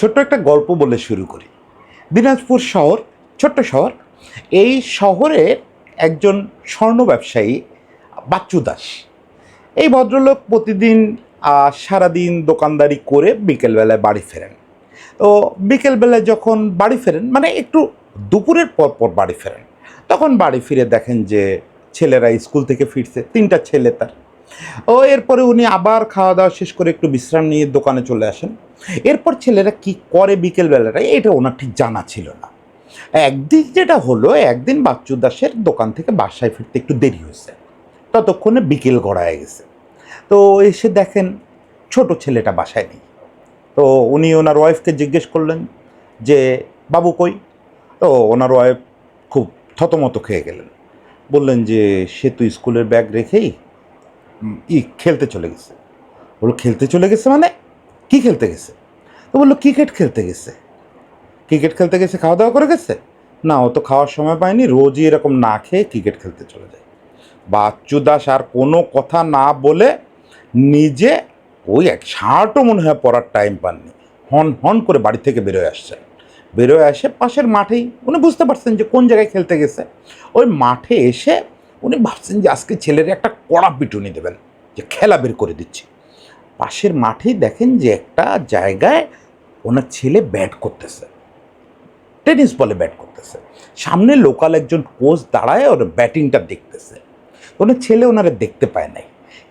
ছোট্ট একটা গল্প বলে শুরু করি। দিনাজপুর শহর, ছোট্ট শহর। এই শহরের একজন স্বর্ণ ব্যবসায়ী, বাচ্চু দাস। এই ভদ্রলোক প্রতিদিন সারাদিন দোকানদারি করে বিকেলবেলায় বাড়ি ফেরেন। তো বিকেলবেলায় যখন বাড়ি ফেরেন মানে একটু দুপুরের পর পর বাড়ি ফেরেন, তখন বাড়ি ফিরে দেখেন যে ছেলেরা স্কুল থেকে ফিরছে, তিনটা ছেলে তার। ও এরপরে উনি আবার খাওয়া দাওয়া শেষ করে একটু বিশ্রাম নিয়ে দোকানে চলে আসেন। এরপর ছেলেরা কি করে বিকেলবেলাটা এটা ওনার ঠিক জানা ছিল না। একদিন যেটা হলো, একদিন বাচ্চু দাসের দোকান থেকে বাসায় ফিরতে একটু দেরি হয়েছে। ততক্ষণে বিকেল গড়ায় গেছে। তো এসে দেখেন ছোট ছেলেটা বাসায় নেই। তো উনি ওনার ওয়াইফকে জিজ্ঞেস করলেন যে, বাবু কই? তো ওনার ওয়াইফ খুব থতমত খেয়ে গেলেন। বললেন যে, সে তো স্কুলের ব্যাগ রেখেই ই খেলতে চলে গেছে। বলল, খেলতে চলে গেছে মানে? কি খেলতে গেছে? তো বলল, ক্রিকেট খেলতে গেছে। ক্রিকেট খেলতে গেছে খাওয়া দাওয়া করে গেছে? না ও তো খাওয়ার সময় পায়নি রোজই এরকম না খেয়ে ক্রিকেট খেলতে চলে যায় বাচ্চু দাস আর কোনো কথা না বলে নিজে ওই এক শার্টও মনে হয় পড়ার টাইম পাননি। হন হন করে বাড়ি থেকে বেরোয় আসছেন বেরোয় আসে পাশের মাঠেই, উনি বুঝতে পারছেন যে কোন জায়গায় খেলতে গেছে। ওই মাঠে এসে উনি ভাবছেন যে আজকে ছেলের একটা কড়া পিটুনি দেবেন, যে খেলা বের করে দিচ্ছি। পাশের মাঠেই দেখেন যে একটা জায়গায় ওনার ছেলে ব্যাট করতেছে। টেনিস বলে ব্যাট করতেছে। সামনে লোকাল একজন কোচ দাঁড়ায় ওর ব্যাটিংটা দেখতেছে। ওনার ছেলে ওনারা দেখতে পায় নাই।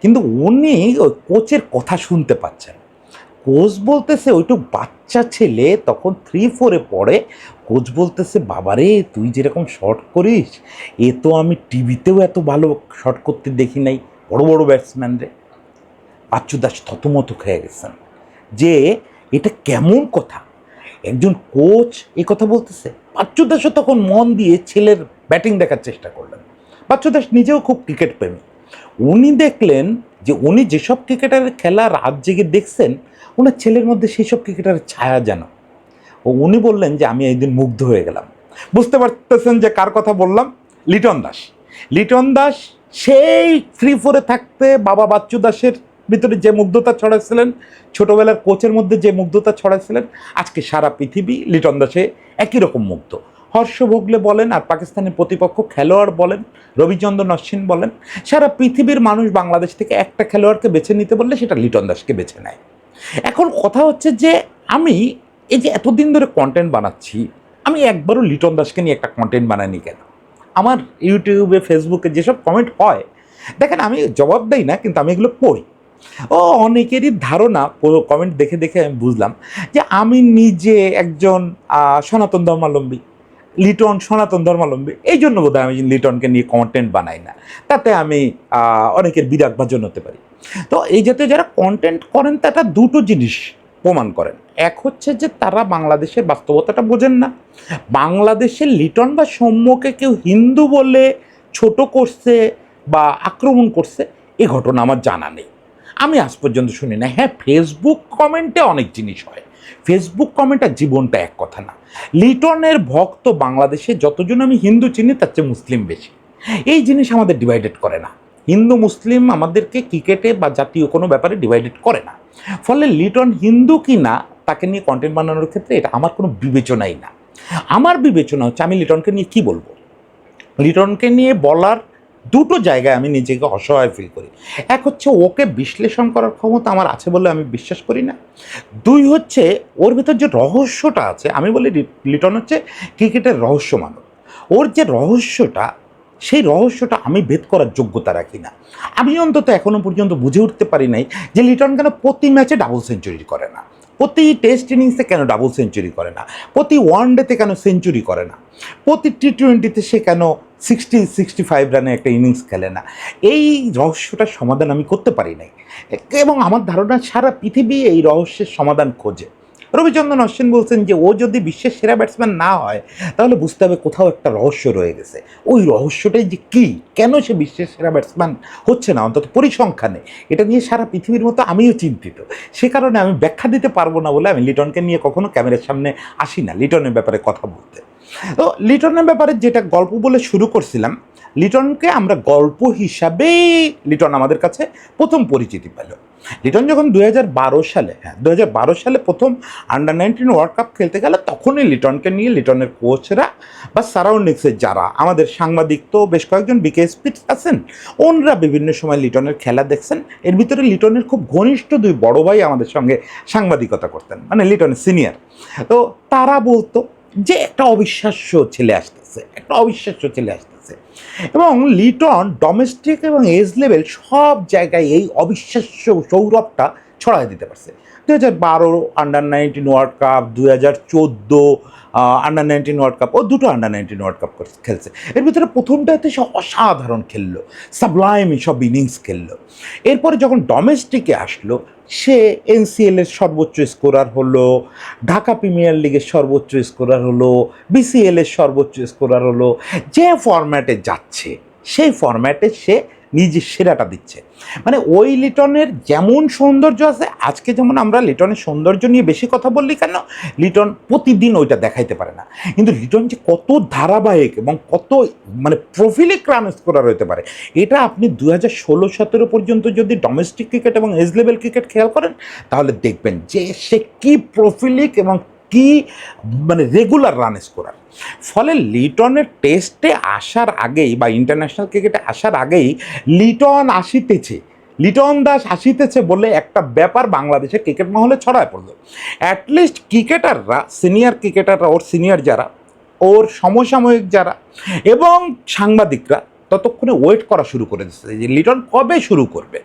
কিন্তু উনি ওই কোচের কথা শুনতে পাচ্ছেন। কোচ বলতেছে, ওইটুক বাচ্চা ছেলে তখন থ্রি ফোরে পড়ে। কোচ বলতেছে, বাবারে, তুই যেরকম শর্ট করিস, এ তো আমি টিভিতেও এত ভালো শর্ট করতে দেখি নাই, বড় বড় ব্যাটসম্যান রে। বাচ্চু দাস থতমত খেয়ে গেছেন। যে, এটা কেমন কথা? একজন কোচ এ কথা বলতেছে, বাচ্চু দাসও তখন মন দিয়ে ছেলের ব্যাটিং দেখার চেষ্টা করলেন। বাচ্চু দাস নিজেও খুব ক্রিকেট প্রেমী। উনি দেখলেন যে উনি যেসব ক্রিকেটারের খেলা রাত জেগে দেখছেন ওনার ছেলের মধ্যে সেই সব ক্রিকেটারের ছায়া যেন। ও উনি বললেন যে, আমি একদিন মুগ্ধ হয়ে গেলাম। বুঝতে পারতেছেন যে কার কথা বললাম? লিটন দাস। লিটন দাস সেই ফ্রি ফোরে থাকতে বাবা বাচ্চু দাসের ভিতরে যে মুগ্ধতা ছড়াচ্ছিলেন, ছোটবেলার কোচের মধ্যে যে মুগ্ধতা ছড়াচ্ছিলেন, আজকে সারা পৃথিবী লিটন দাসে একই রকম মুগ্ধ। হর্ষ ভোগলে বলেন আর পাকিস্তানের প্রতিপক্ষ খেলোয়াড় বলেন রবিচন্দ্রন অশ্বিন বলেন, সারা পৃথিবীর মানুষ বাংলাদেশ থেকে একটা খেলোয়াড়কে বেছে নিতে বললে সেটা লিটন দাসকে বেছে নেয়। এখন কথা হচ্ছে যে আমি এই যে এতদিন ধরে কন্টেন্ট বানাচ্ছি, আমি একবারও লিটন দাসকে নিয়ে একটা কন্টেন্ট বানাইনি কেন? আমার ইউটিউবে ফেসবুকে যেসব কমেন্ট হয়, দেখেন আমি জবাব দেই না, কিন্তু আমি এগুলো পড়ি। ও, অনেকেরই ধারণা কমেন্ট দেখে দেখে আমি বুঝলাম যে আমি নিজে একজন সনাতন ধর্মাবলম্বী। লিটন সনাতন ধর্মাবলম্বী। এই জন্য বোধহয় আমি লিটনকে নিয়ে কন্টেন্ট বানাই না। তাতে আমি অনেকের বিরাগ ভাজন হতে পারি। তো এই জাতীয় যারা কন্টেন্ট করেন তাটা দুটো জিনিস প্রমাণ করেন। এক হচ্ছে যে তারা বাংলাদেশের বাস্তবতাটা বোঝেন না। বাংলাদেশের লিটন বা সৌম্যকে কেউ হিন্দু বলে ছোট করছে বা আক্রমণ করছে, এ ঘটনা আমার জানা নেই। আমি আজ পর্যন্ত শুনি না হ্যাঁ ফেসবুক কমেন্টে অনেক জিনিস হয়। ফেসবুক কমেন্ট আর জীবনটা এক কথা না। লিটনের ভক্ত বাংলাদেশে যতজন আমি হিন্দু চিনি, তার চেয়ে মুসলিম বেশি। এই জিনিস আমাদের ডিভাইডেড করে না। হিন্দু, মুসলিম আমাদেরকে ক্রিকেটে বা জাতীয় কোনো ব্যাপারে ডিভাইডেড করে না। ফলে লিটন হিন্দু কি না, তাকে নিয়ে কন্টেন্ট বানানোর ক্ষেত্রে এটা আমার কোনো বিবেচনাই না। আমার বিবেচনা হচ্ছে আমি লিটনকে নিয়ে কি বলব? লিটনকে নিয়ে বলার দুটো জায়গায় আমি নিজেকে অসহায় ফিল করি। এক হচ্ছে ওকে বিশ্লেষণ করার ক্ষমতা আমার আছে বলে আমি বিশ্বাস করি না। দুই হচ্ছে ওর ভিতর যে রহস্যটা আছে, আমি বলি লিটন হচ্ছে ক্রিকেটের রহস্য মানব। ওর যে রহস্যটা, সেই রহস্যটা আমি ভেদ করার যোগ্যতা রাখি না। আমি অন্তত এখনও পর্যন্ত বুঝে উঠতে পারি নাই যে লিটন কেন প্রতি ম্যাচে ডাবল সেঞ্চুরি করে না। প্রতি টেস্ট ইনিংসে কেন ডাবল সেঞ্চুরি করে না? প্রতি ওয়ান ডেতে কেন সেঞ্চুরি করে না? প্রতি টি টোয়েন্টিতে সে কেন সিক্সটি সিক্সটি ফাইভ রানে একটা ইনিংস খেলে না? এই রহস্যটার সমাধান আমি করতে পারি নাই। এবং আমার ধারণা সারা পৃথিবী এই রহস্যের সমাধান খোঁজে। রবিচন্দ্রন অশ্বিন বলছেন যে, ও যদি বিশ্বের সেরা ব্যাটসম্যান না হয়, তাহলে বুঝতে হবে কোথাও একটা রহস্য রয়ে গেছে। ওই রহস্যটাই যে কী? কেন সে বিশ্বের সেরা ব্যাটসম্যান হচ্ছে না? অন্তত পরিসংখ্যানে। এটা নিয়ে সারা পৃথিবীর মতো আমিও চিন্তিত। সে কারণে আমি ব্যাখ্যা দিতে পারব না বলে আমি লিটনকে নিয়ে কখনো ক্যামেরার সামনে আসি না। লিটনের ব্যাপারে কথা বলতে। তো লিটনের ব্যাপারে যেটা গল্প বলে শুরু করছিলাম, লিটনকে আমরা গল্প হিসাবেই লিটন আমাদের কাছে প্রথম পরিচিতি পেল। লিটন যখন দু হাজার বারো সালে হ্যাঁ দু হাজার বারো সালে প্রথম আন্ডার নাইনটিন ওয়ার্ল্ড কাপ খেলতে গেল, তখনই লিটনকে নিয়ে লিটনের কোচরা বা সারাউন্ডিংসের যারা, আমাদের সাংবাদিক তো বেশ কয়েকজন বিকেএসপি আছেন, ওনরা বিভিন্ন সময় লিটনের খেলা দেখছেন। এর ভিতরে লিটনের খুব ঘনিষ্ঠ দুই বড় ভাই আমাদের সঙ্গে সাংবাদিকতা করতেন মানে লিটনের সিনিয়র তো তারা বলতো যে একটা অবিশ্বাস্য ছেলে আসতেছে, একটা অবিশ্বাস্য ছেলে আসতেছে। এবং লিটন ডোমেস্টিক এবং এজ লেভেল সব জায়গায় এই অবিশ্বাস্য সৌরভটা ছড়াই দিতে পারছে। দু হাজার বারো আন্ডার নাইনটিন ওয়ার্ল্ড কাপ দু হাজার চোদ্দ আন্ডার নাইনটিন ওয়ার্ল্ড কাপ ও দুটো আন্ডার নাইনটিন ওয়ার্ল্ড কাপ খেলছে। এর ভিতরে প্রথমটাতে সে অসাধারণ খেললো। সাবলাইম সব ইনিংস খেললো। এরপরে যখন ডোমেস্টিকে আসলো, সে এনসিএল এর সর্বোচ্চ স্কোরার হলো, ঢাকা প্রিমিয়ার লিগের সর্বোচ্চ স্কোরার হলো বিসিএল এর সর্বোচ্চ স্কোরার হলো, যে ফরম্যাটে যাচ্ছে, সেই ফরম্যাটে সে নিজের সেরাটা দিচ্ছে। মানে ওই লিটনের যেমন সৌন্দর্য আছে, আজকে যেমন আমরা লিটনের সৌন্দর্য নিয়ে বেশি কথা বললি কেন, লিটন প্রতিদিন ওইটা দেখাইতে পারে না। কিন্তু লিটন যে কত ধারাবাহিক এবং কত মানে প্রফিলিক রান স্কোরার হতে পারে, এটা আপনি দু হাজার ষোলো সতেরো পর্যন্ত যদি ডোমেস্টিক ক্রিকেট এবং এজ লেভেল ক্রিকেট খেয়াল করেন, তাহলে দেখবেন যে সে কী প্রফিলিক এবং কি মানে রেগুলার রান স্কোরার ফলে লিটনের টেস্টে আসার আগেই বা ইন্টারন্যাশনাল ক্রিকেটে আসার আগেই লিটন আসিতেছে। লিটন দাস আসিতেছে বলে একটা ব্যাপার বাংলাদেশের ক্রিকেট মহলে ছড়ায় পড়ল। অ্যাটলিস্ট ক্রিকেটাররা সিনিয়র ক্রিকেটাররা ওর সিনিয়র যারা, ওর সমসাময়িক যারা এবং সাংবাদিকরা ততক্ষণে ওয়েট করা শুরু করে দিচ্ছে। যে লিটন কবে শুরু করবে?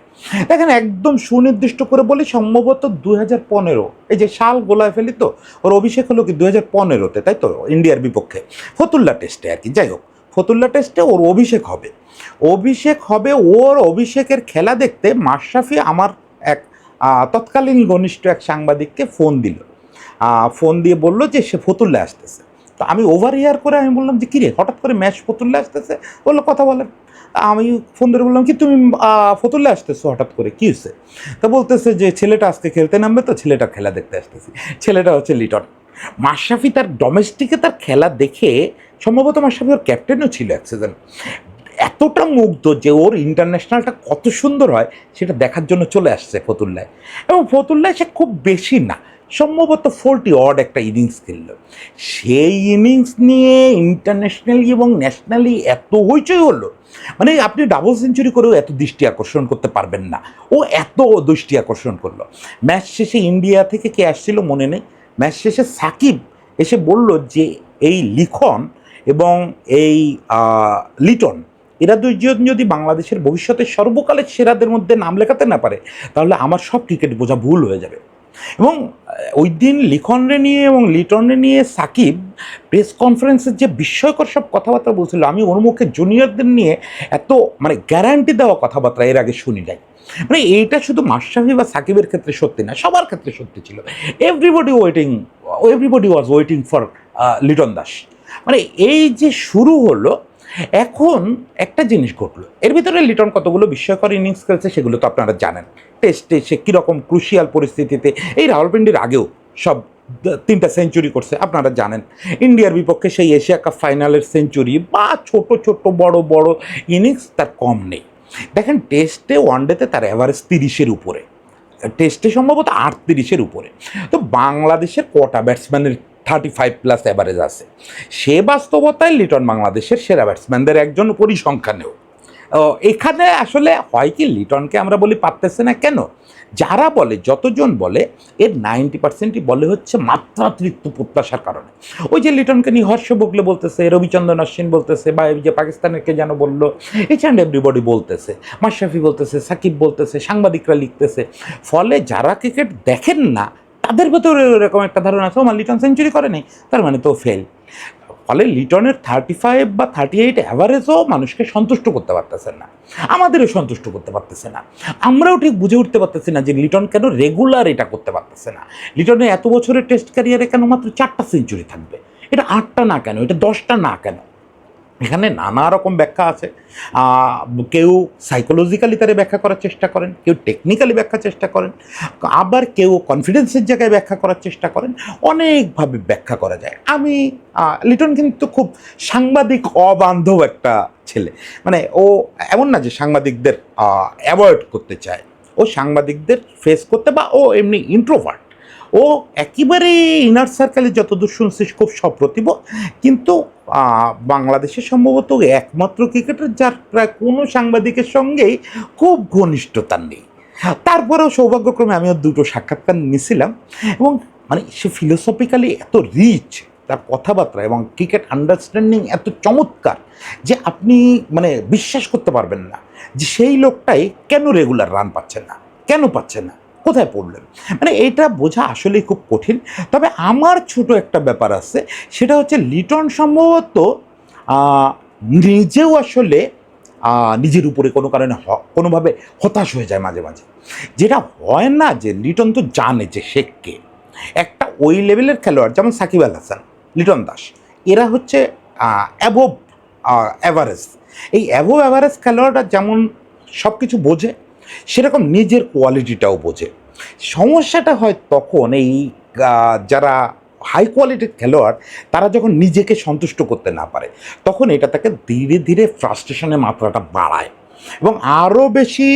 দেখেন একদম সুনির্দিষ্ট করে বলি, সম্ভবত দু হাজার পনেরো। এই যে শাল গোলায় ফেলি তো, ওর অভিষেক হলো কি দু হাজার পনেরোতে, তাই তো? ইন্ডিয়ার বিপক্ষে। ফতুল্লা টেস্টে আর কি, যাই হোক। ফতুল্লা টেস্টে ওর অভিষেক হবে। অভিষেক হবে ওর অভিষেকের খেলা দেখতে মাশরাফি আমার এক তৎকালীন ঘনিষ্ঠ এক সাংবাদিককে ফোন দিল। ফোন দিয়ে বলল যে সে ফতুল্লা আসতেছে। তো আমি ওভার ইয়ার করে আমি বললাম যে, কিরে, হঠাৎ করে ম্যাচ ফতুল্লা আসতেছে? বলল, কথা বলেন। আমি ফোন ধরে বললাম, কি তুমি ফতুল্লা আসতেছো হঠাৎ করে? কী হয়েছে তা বলতেছে যে, ছেলেটা আজকে খেলতে নামবে তো, ছেলেটা খেলা দেখতে আসতেছি। ছেলেটা হচ্ছে লিটন। মাশরাফি তার ডোমেস্টিকে তার খেলা দেখে সম্ভবত মাশরাফি ওর ক্যাপ্টেনও ছিল এক সিজন এতটা মুগ্ধ যে ওর ইন্টারন্যাশনালটা কত সুন্দর হয়, সেটা দেখার জন্য চলে আসছে ফতুল্লায়। এবং ফতুল্লায় সে খুব বেশি না। সম্ভবত ফোরটি অড একটা ইনিংস খেলল। সেই ইনিংস নিয়ে ইন্টারন্যাশনালি এবং ন্যাশনালি এত হইচই হলো। মানে আপনি ডাবল সেঞ্চুরি করেও এত দৃষ্টি আকর্ষণ করতে পারবেন না। ও এত দৃষ্টি আকর্ষণ করল। ম্যাচ শেষে ইন্ডিয়া থেকে কে আসছিল মনে নেই। ম্যাচ শেষে সাকিব এসে বলল যে, এই লিখন এবং এই লিটন, এরা দুইজন যদি বাংলাদেশের ভবিষ্যতের সর্বকালের সেরাদের মধ্যে নাম লেখাতে না পারে, তাহলে আমার সব ক্রিকেট বোঝা ভুল হয়ে যাবে। এবং ওই দিন লিখনরে নিয়ে এবং লিটনরে নিয়ে সাকিব প্রেস কনফারেন্সের যে বিস্ময়কর সব কথাবার্তা বলছিল, আমি ওর মুখে জুনিয়রদের নিয়ে এত মানে গ্যারান্টি দেওয়া কথাবার্তা এর আগে শুনি নাই। মানে এইটা শুধু মাশরাফি বা সাকিবের ক্ষেত্রে সত্যি না, সবার ক্ষেত্রে সত্যি ছিল। Everybody waiting everybody was waiting for Liton Das. মানে এই যে শুরু হলো এখন একটা জিনিস ঘটলো। এর ভিতরে লিটন কতগুলো বিস্ময়কর ইনিংস খেলছে সেগুলো তো আপনারা জানেন। টেস্টে সে কীরকম ক্রুশিয়াল পরিস্থিতিতে এই রাওয়ালপিন্ডির আগেও সব তিনটা সেঞ্চুরি করছে, আপনারা জানেন। ইন্ডিয়ার বিপক্ষে সেই এশিয়া কাপ ফাইনালের সেঞ্চুরি বা ছোট ছোট, বড় বড় ইনিংস তার কম নেই। দেখেন টেস্টে ওয়ানডেতে তার অ্যাভারেজ তিরিশের উপরে। টেস্টে সম্ভবত আটত্রিশের উপরে। তো বাংলাদেশের কটা ব্যাটসম্যানের থার্টি ফাইভ প্লাস অ্যাভারেজ আছে। সে বাস্তবতায় লিটন বাংলাদেশের সেরা ব্যাটসম্যানদের একজন পরিসংখ্যানেও এখানে আসলে হয় কি, লিটনকে আমরা বলি পারতেছে না কেন? যারা বলে, যতজন বলে, এর নাইনটি পার্সেন্টই বলে হচ্ছে মাত্রাতিরিক্ত প্রত্যাশার কারণে। ওই যে লিটনকে নিয়ে হর্ষ বগলে বলতেছে, রবিচন্দ্রন অশ্বিন বলতেছে, বা এই যে পাকিস্তানের কে যেন বলল এইচ অ্যান্ড এভরিবডি বলতেছে, মাশরাফি বলতেছে, সাকিব বলতেছে, সাংবাদিকরা লিখতেছে। ফলে যারা ক্রিকেট দেখেন না তাদের ভেতরে এরকম একটা ধারণা আছে আমার লিটন সেঞ্চুরি করেনি তার মানে তো ফেল ফলে লিটনের থার্টি ফাইভ বা থার্টি এইট অ্যাভারেজও মানুষকে সন্তুষ্ট করতে পারতেছে না। আমাদেরও সন্তুষ্ট করতে পারতেছে না। আমরাও ঠিক বুঝে উঠতে পারতেছি না যে লিটন কেন রেগুলার এটা করতে পারতেছে না। লিটনের এত বছরের টেস্ট ক্যারিয়ারে কেন মাত্র চারটা সেঞ্চুরি থাকবে? এটা আটটা না কেন? এটা দশটা না কেন? এখানে নানা রকম ব্যাখ্যা আছে। কেউ সাইকোলজিক্যালি তারা ব্যাখ্যা করার চেষ্টা করেন, কেউ টেকনিক্যালি ব্যাখ্যা চেষ্টা করেন, আবার কেউ কনফিডেন্সের জায়গায় ব্যাখ্যা করার চেষ্টা করেন, অনেকভাবে ব্যাখ্যা করা যায়। আমি লিটন কিন্তু খুব সাংবাদিক অবান্ধব একটা ছেলে। মানে ও এমন না যে সাংবাদিকদের অ্যাভয়েড করতে চায়। ও সাংবাদিকদের ফেস করতে বা ও এমনি ইন্ট্রোভার্ট ও একেবারে ইনার সার্কেলে যতদূর শুনছিস খুব সপ্রতিভ। কিন্তু বাংলাদেশে সম্ভবত একমাত্র ক্রিকেটার যার প্রায় কোনো সাংবাদিকের সঙ্গেই খুব ঘনিষ্ঠতা নেই। তারপরেও সৌভাগ্যক্রমে আমিও দুটো সাক্ষাৎকার নিয়েছিলাম এবং মানে সে ফিলোসফিক্যালি এত রিচ তার কথাবার্তা এবং ক্রিকেট আন্ডারস্ট্যান্ডিং এত চমৎকার যে আপনি মানে বিশ্বাস করতে পারবেন না যে সেই লোকটাই কেন রেগুলার রান পাচ্ছে না, কেন পাচ্ছে না। কোথায় পড়লেন? মানে এটা বোঝা আসলেই খুব কঠিন। তবে আমার ছোট একটা ব্যাপার আছে, সেটা হচ্ছে লিটন সম্ভবত নিজেও আসলে নিজের উপরে কোনো কারণে কোনোভাবে হতাশ হয়ে যায় মাঝে মাঝে। যেটা হয় না যে, লিটন তো জানে যে সে কে। একটা ওই লেভেলের খেলোয়াড়, যেমন সাকিব আল হাসান, লিটন দাস, এরা হচ্ছে অ্যাবোভ অ্যাভারেজ এই অ্যাবোভ অ্যাভারেজ খেলোয়াড়রা যেমন সব কিছু বোঝে সেরকম নিজের কোয়ালিটিটাও বোঝে। সমস্যাটা হয় তখন এই যারা হাই কোয়ালিটির খেলোয়াড়, তারা যখন নিজেকে সন্তুষ্ট করতে না পারে, তখন এটা তাকে ধীরে ধীরে ফ্রাস্ট্রেশনের মাত্রাটা বাড়ায়। এবং আরও বেশি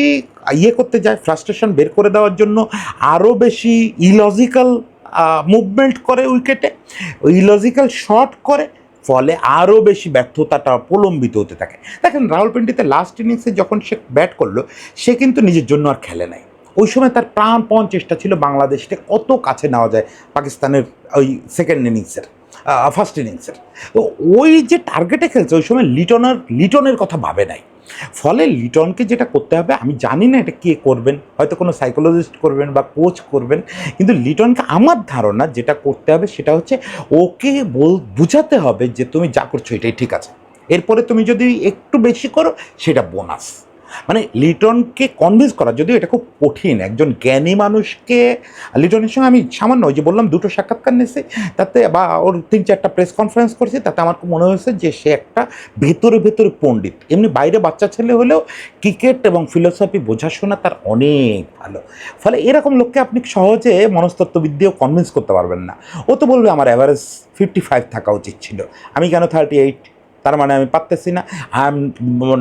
ইয়ে করতে যায় ফ্রাস্ট্রেশন বের করে দেওয়ার জন্য আরও বেশি ইলজিক্যাল মুভমেন্ট করে উইকেটে ইলজিক্যাল শট করে ফলে আরও বেশি ব্যর্থতাটা প্রলম্বিত হতে থাকে। দেখেন রাহুল পিন্ডিতে লাস্ট ইনিংসে যখন সে ব্যাট করল, সে কিন্তু নিজের জন্য আর খেলে নাই। ওই সময় তার প্রাণপণ চেষ্টা ছিল বাংলাদেশকে কত কাছে নেওয়া যায় পাকিস্তানের ওই সেকেন্ড ইনিংসের ফার্স্ট ইনিংসের তো ওই যে টার্গেটে খেলছে, ওই সময় লিটনের লিটনের কথা ভাবে নাই। ফলে লিটনকে যেটা করতে হবে, আমি জানি না এটা কে করবেন, হয়তো কোনো সাইকোলজিস্ট করবেন বা কোচ করবেন, কিন্তু লিটনকে আমার ধারণা যেটা করতে হবে সেটা হচ্ছে ওকে বল, বুঝাতে হবে যে তুমি যা করছ এটাই ঠিক আছে। এরপরে তুমি যদি একটু বেশি করো, সেটা বোনাস মানে লিটনকে কনভিন্স করা যদিও এটা খুব কঠিন, একজন জ্ঞানী মানুষকে, লিটনের সঙ্গে আমি সামান্য যে বললাম দুটো সাক্ষাৎকার নিয়েছি, তাতে বা ওর তিন চারটা প্রেস কনফারেন্স করেছি, তাতে আমার মনে হয়েছে যে সে একটা ভেতরে ভেতরে পণ্ডিত। এমনি বাইরে বাচ্চা ছেলে হলেও ক্রিকেট এবং ফিলোসফি বোঝাশোনা তার অনেক ভালো। ফলে এরকম লোককে আপনি সহজে মনস্তত্ত্ববিদ দিয়েও কনভিন্স করতে পারবেন না। ও তো বলবে আমার অ্যাভারেজ ফিফটি ফাইভ থাকা উচিত ছিল। আমি কেন থার্টি এইট তার মানে আমি পারতেছি না I am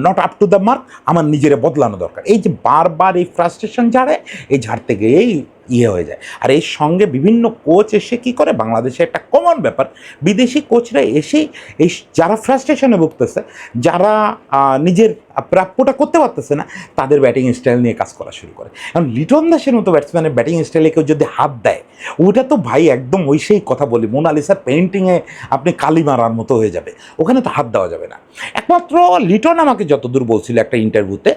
not up to the mark আমার নিজেরে বদলানো দরকার। এই যে বারবার এই ফ্রাস্ট্রেশন ঝাড়ে, এই ঝাড়তে গিয়েই ইয়ে হয়ে যায়। আর এর সঙ্গে বিভিন্ন কোচ এসে কি করে? বাংলাদেশে একটা কমন ব্যাপার, বিদেশি কোচরা এসেই এই যারা ফ্রাস্ট্রেশনে ভুগতেছে, যারা নিজের প্রাপ্যটা করতে পারতেছে না, তাদের ব্যাটিং স্টাইল নিয়ে কাজ করা শুরু করে। এখন লিটন দাসের মতো ব্যাটসম্যানের ব্যাটিং স্টাইলে কেউ যদি হাত দেয় ওটা তো ভাই একদম ওই সেই কথা বলি, মোনালিসার পেন্টিংয়ে আপনি কালি মারার মতো হয়ে যাবে, ওখানে তো হাত দেওয়া যাবে না। একমাত্র লিটন আমাকে যতদূর বলছিল একটা ইন্টারভিউতে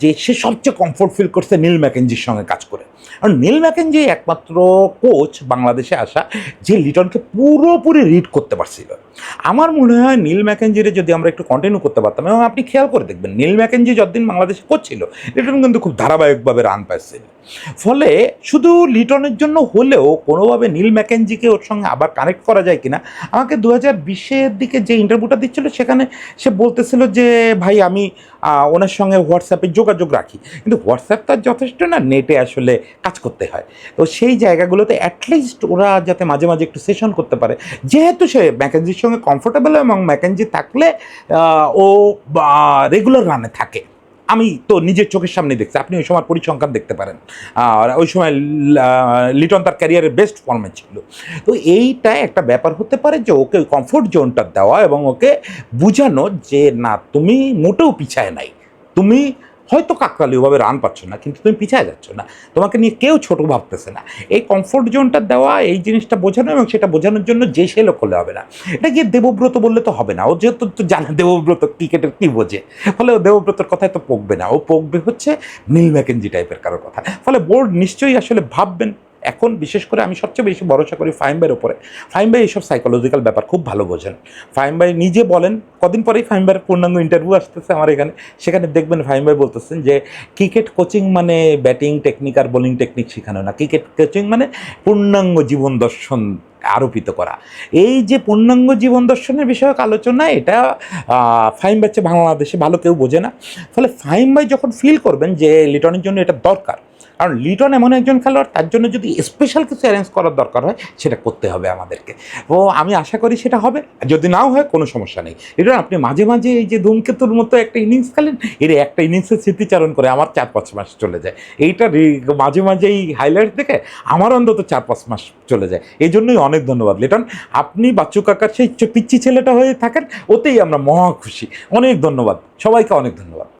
যে সে সবচেয়ে কমফোর্ট ফিল করছে নীল ম্যাকেঞ্জির সঙ্গে কাজ করে। আর নীল ম্যাকেঞ্জি একমাত্র কোচ বাংলাদেশে আসা যে লিটনকে পুরোপুরি রিড করতে পারছিল। আমার মনে হয় নীল ম্যাকেঞ্জিরে যদি আমরা একটু কন্টিনিউ করতে পারতাম, এবং আপনি খেয়াল করে দেখবেন, নীল ম্যাকেঞ্জি যতদিন বাংলাদেশে করছিল লিটন কিন্তু খুব ধারাবাহিকভাবে রান পাচ্ছিল ফলে শুধু লিটনের জন্য হলেও কোনোভাবে নীল ম্যাকেঞ্জিকে ওর সঙ্গে আবার কানেক্ট করা যায় কিনা, আমাকে দু হাজার বিশের দিকে যে ইন্টারভিউটা দিচ্ছিল, সেখানে সে বলতেছিল যে, ভাই, আমি ওনার সঙ্গে হোয়াটসঅ্যাপে যোগাযোগ রাখি। কিন্তু হোয়াটসঅ্যাপ তার যথেষ্ট না নেটে আসলে কাজ করতে হয়। তো সেই জায়গাগুলোতে অ্যাটলিস্ট ওরা যাতে মাঝে মাঝে একটু সেশন করতে পারে। যেহেতু সে ম্যাকেঞ্জির সঙ্গে কমফোর্টেবল এবং ম্যাকেঞ্জি থাকলে ও রেগুলার রানে থাকে। আমি তো নিজের চোখের সামনে দেখছি, আপনি ওই সময় পরিসংখ্যান দেখতে পারেন। আর ওই সময় লিটন তার ক্যারিয়ারের বেস্ট ফর্মে ছিল। তো এইটা একটা ব্যাপার হতে পারে যে ওকে কমফোর্ট জোনটা দেওয়া এবং ওকে বোঝানো যে, না, তুমি মোটেও পিছায় নাই। তুমি হয়তো কাকতালীয়ভাবে রান পাচ্ছ না, কিন্তু তুমি পিছায় যাচ্ছ না। তোমাকে নিয়ে কেউ ছোট ভাবতেছে না। এই কমফোর্ট জোনটা দেওয়া, এই জিনিসটা বোঝানো এবং সেটা বোঝানোর জন্য যে সে লোক হলে হবে না। এটা গিয়ে দেবব্রত বললে তো হবে না। ও যেহেতু তো জানে দেবব্রত ক্রিকেটের কী বোঝে। ফলে ও দেবব্রতর কথায় তো পকবে না। ও পকবে হচ্ছে নীল ম্যাকেঞ্জি টাইপের কারোর কথা ফলে বোর্ড নিশ্চয়ই আসলে ভাববেন এখন বিশেষ করে আমি সবচেয়ে বেশি ভরসা করি ফাইম ভাইয়ের উপরে। ফাইম ভাই এইসব সাইকোলজিক্যাল ব্যাপার খুব ভালো বোঝেন। ফাইম ভাই নিজে বলেন, কদিন পরেই ফাইম ভাইয়ের পূর্ণাঙ্গ ইন্টারভিউ আসতেছে আমার এখানে। সেখানে দেখবেন ফাইম ভাই বলতেছেন যে ক্রিকেট কোচিং মানে ব্যাটিং টেকনিক আর বোলিং টেকনিক শেখানো না। ক্রিকেট কোচিং মানে পূর্ণাঙ্গ জীবন দর্শন আরোপিত করা। এই যে পূর্ণাঙ্গ জীবন দর্শনের বিষয়ক আলোচনা, এটা ফাহিম বাচ্চা বাংলাদেশে ভালো কেউ বোঝে না। ফলে ফাহিম ভাই যখন ফিল করবেন যে, লিটনের জন্য এটা দরকার কারণ লিটন এমন একজন খেলোয়াড়, তার জন্য যদি স্পেশাল কিছু অ্যারেঞ্জ করার দরকার হয়, সেটা করতে হবে আমাদেরকে। ও আমি আশা করি সেটা হবে। যদি নাও হয়, কোনো সমস্যা নেই। লিটন, আপনি মাঝে মাঝে এই যে ধূমকেতুর মতো একটা ইনিংস খেলেন, এর একটা ইনিংসের স্মৃতিচারণ করে আমার চার পাঁচ মাস চলে যায়। এইটা মাঝে মাঝে এই হাইলাইট দেখে আমার অন্তত চার পাঁচ মাস চলে যায়। এই জন্যই অনেক ধন্যবাদ। লিটন, আপনি বাচ্চু কাকার সেই পিচ্চি ছেলেটা হয়ে থাকেন, ওতেই আমরা মহা খুশি। অনেক ধন্যবাদ। সবাইকে অনেক ধন্যবাদ।